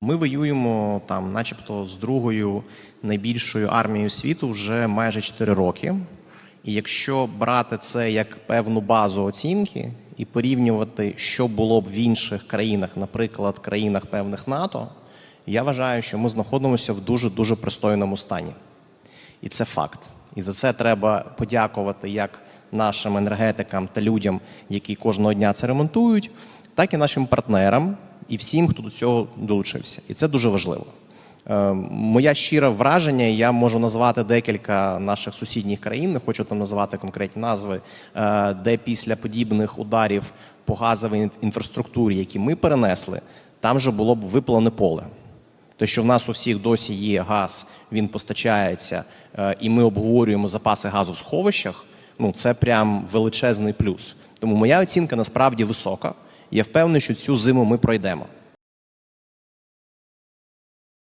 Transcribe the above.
Ми воюємо там, начебто, з другою найбільшою армією світу вже майже 4 роки. І якщо брати це як певну базу оцінки і порівнювати, що було б в інших країнах, наприклад, країнах певних НАТО, я вважаю, що ми знаходимося в дуже дуже пристойному стані. І це факт. І за це треба подякувати як нашим енергетикам та людям, які кожного дня це ремонтують, так і нашим партнерам і всім, хто до цього долучився. І це дуже важливо. Е, Моя щире враження, я можу назвати декілька наших сусідніх країн, не хочу там називати конкретні назви, е, де після подібних ударів по газовій інфраструктурі, які ми перенесли, там же було б випалене поле. Те, що в нас у всіх досі є газ, він постачається, е, і ми обговорюємо запаси газу в сховищах, ну це прям величезний плюс. Тому моя оцінка насправді висока. Я впевнений, що цю зиму ми пройдемо.